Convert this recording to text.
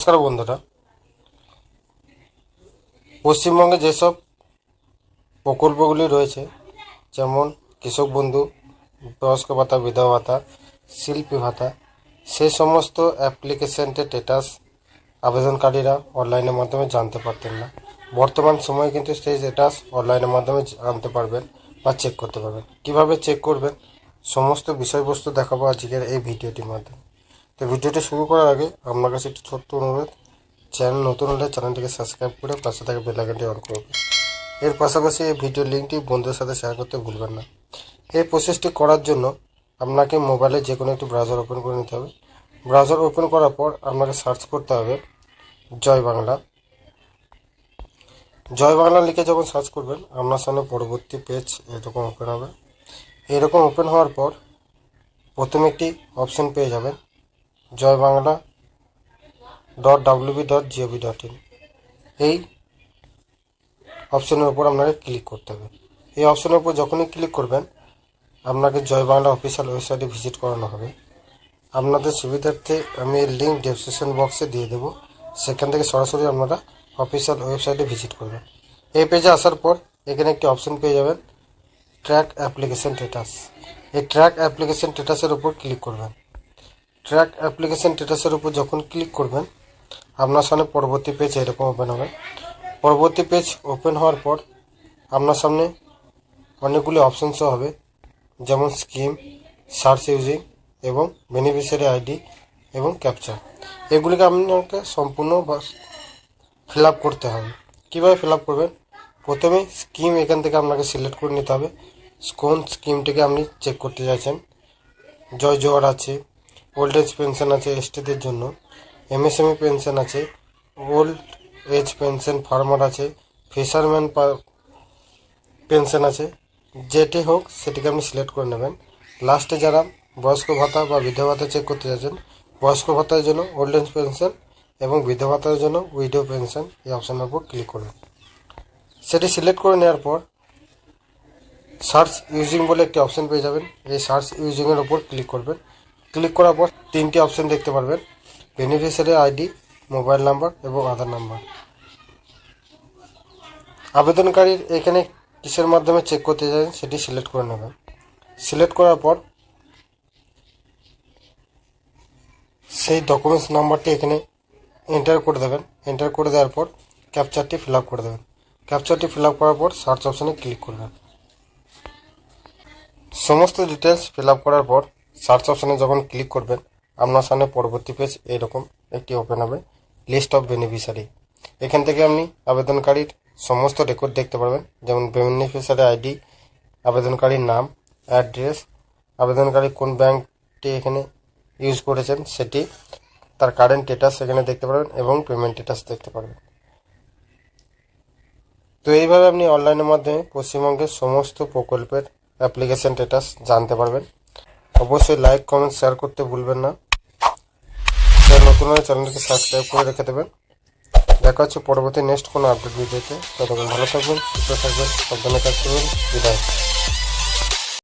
নমস্কার বন্ধুরা। পশ্চিমবঙ্গে যেসব প্রকল্পগুলি রয়েছে, যেমন কৃষক বন্ধু, বয়স্ক ভাতা, বিধবা ভাতা, শিল্পী ভাতা সেই সমস্ত অ্যাপ্লিকেশনটির স্টেটাস আবেদনকারীরা অনলাইনের মাধ্যমে জানতে পারতেন না। বর্তমান সময়ে কিন্তু সেই স্টেটাস অনলাইনের মাধ্যমে জানতে পারবেন বা চেক করতে পারবেন। কীভাবে চেক করবেন, সমস্ত বিষয়বস্তু দেখাবো আজকের এই ভিডিওটির মাধ্যমে। তো ভিডিওটি শুরু করার আগে আপনার কাছে একটি ছোট্ট অনুরোধ, চ্যানেল নতুন হলে চ্যানেলটিকে সাবস্ক্রাইব করে পাশে থাকা বেল অন করবেন এর পাশাপাশি এই ভিডিও লিঙ্কটি বন্ধুদের সাথে শেয়ার করতে ভুলবেন না। এই প্রসেসটি করার জন্য আপনাকে মোবাইলে যে কোনো একটি ব্রাউজার ওপেন করে নিতে হবে। ব্রাউজার ওপেন করার পর আপনাকে সার্চ করতে হবে জয় বাংলা। জয় বাংলা লিখে যখন সার্চ করবেন, আপনার সামনে পরবর্তী পেজ এরকম ওপেন হবে। এরকম ওপেন হওয়ার পর প্রথমে একটি অপশন পেয়ে যাবেন। Joy Bangla dot WB dot GOV dot IN এই অপশনের উপর আপনাকে ক্লিক করতে হবে। এই অপশনের উপর যখনই ক্লিক করবেন, আপনাকে জয় বাংলা অফিসিয়াল ওয়েবসাইটে ভিজিট করানো হবে। আপনাদের সুবিধার্থে আমি লিঙ্ক ডেসক্রিপশন বক্সে দিয়ে দেবো। সেখান থেকে সরাসরি আপনারা অফিসিয়াল ওয়েবসাইটে ভিজিট করবেন। এই পেজে আসার পর এখানে একটি অপশন পেয়ে যাবেন ট্র্যাক অ্যাপ্লিকেশন স্ট্যাটাস এই ট্র্যাক অ্যাপ্লিকেশন স্ট্যাটাসের উপর ক্লিক করবেন। ট্র্যাক অ্যাপ্লিকেশন স্ট্যাটাসের উপর যখন ক্লিক করবেন, আপনার সামনে পরবর্তী পেজ এরকম ওপেন হবে। পরবর্তী পেজ ওপেন হওয়ার পর আপনার সামনে অনেকগুলি অপশনস হবে, যেমন স্কিম সার্চ ইউজিং এবং বেনিফিশিয়ারি আইডি এবং ক্যাপচার এগুলিকে আপনাকে সম্পূর্ণ বা ফিল আপ করতে হবে। কীভাবে ফিল আপ করবেন? প্রথমে স্কিম এখান থেকে আপনাকে সিলেক্ট করে নিতে হবে। কোন স্কিমটিকে আপনি চেক করতে চাইছেন? জয় জোয়ার আছে ওল্ড এজ পেনশন আছে এসটিদের জন্য। M S M E pension আছে ওল্ড এজ পেনশন ফার্মার আছে ফিশারম্যান পেনশন আছে, যেটি হোক, সেটিকে আপনি সিলেক্ট করে নেবেন। লাস্টে যারা বয়স্ক ভাতা বা বৃদ্ধ ভাতা চেক করতে চাচ্ছেন বয়স্ক ভাতার জন্য ওল্ড এজ পেনশন এবং বৃদ্ধ ভাতার জন্য উইডো পেনশন এই অপশনের উপর ক্লিক করবেন সেটি সিলেক্ট করে নেওয়ার পর সার্চ ইউজিং বলে একটি অপশন পেয়ে যাবেন। এই সার্চ ইউজিংয়ের উপর ক্লিক করবেন। ক্লিক করার পর তিনটি অপশন দেখতে পারবেন। বেনিফিশিয়ারি আইডি, মোবাইল নাম্বার এবং আধার নাম্বার। আবেদনকারীর এখানে কিসের মাধ্যমে চেক করতে চান সেটি সিলেক্ট করে নেবেন। সিলেক্ট করার পর সেই ডকুমেন্টস নাম্বারটি এখানে এন্টার করে দেবেন। এন্টার করে দেওয়ার পর ক্যাপচারটি ফিল আপ করে দেবেন। ক্যাপচারটি ফিল আপ করার পর সার্চ অপশানে ক্লিক করবেন। সমস্ত ডিটেলস ফিল আপ করার পর সার্চ অপশানে যখন ক্লিক করবেন, আপনার সামনে পরবর্তী পেজ এরকম একটি ওপেন হবে লিস্ট অফ বেনিফিশিয়ারি এখান থেকে আপনি আবেদনকারীর সমস্ত রেকর্ড দেখতে পারবেন, যেমন বেনিফিশিয়ারি আইডি আবেদনকারীর নাম অ্যাড্রেস আবেদনকারী কোন ব্যাংকটি এখানে ইউজ করেছেন সেটি, তার কারেন্ট স্টেটাস এখানে দেখতে পারবেন এবং পেমেন্ট স্টেটাস দেখতে পারবেন। তো এইভাবে আপনি অনলাইনের মাধ্যমে পশ্চিমবঙ্গের সমস্ত প্রকল্পের অ্যাপ্লিকেশন স্টেটাস জানতে পারবেন। অবশ্যই লাইক কমেন্ট শেয়ার করতে ভুলবেন না। নতুন হলে চ্যানেলটিকে সাবস্ক্রাইব করে রেখে দেবেন। দেখা হচ্ছে পরবর্তী নেক্সট কোনো আপডেট ভিডিওতে। ততক্ষণ ভালো থাকবেন, সুস্থ থাকবেন, সাবধানে কাজ করবেন বিদায়।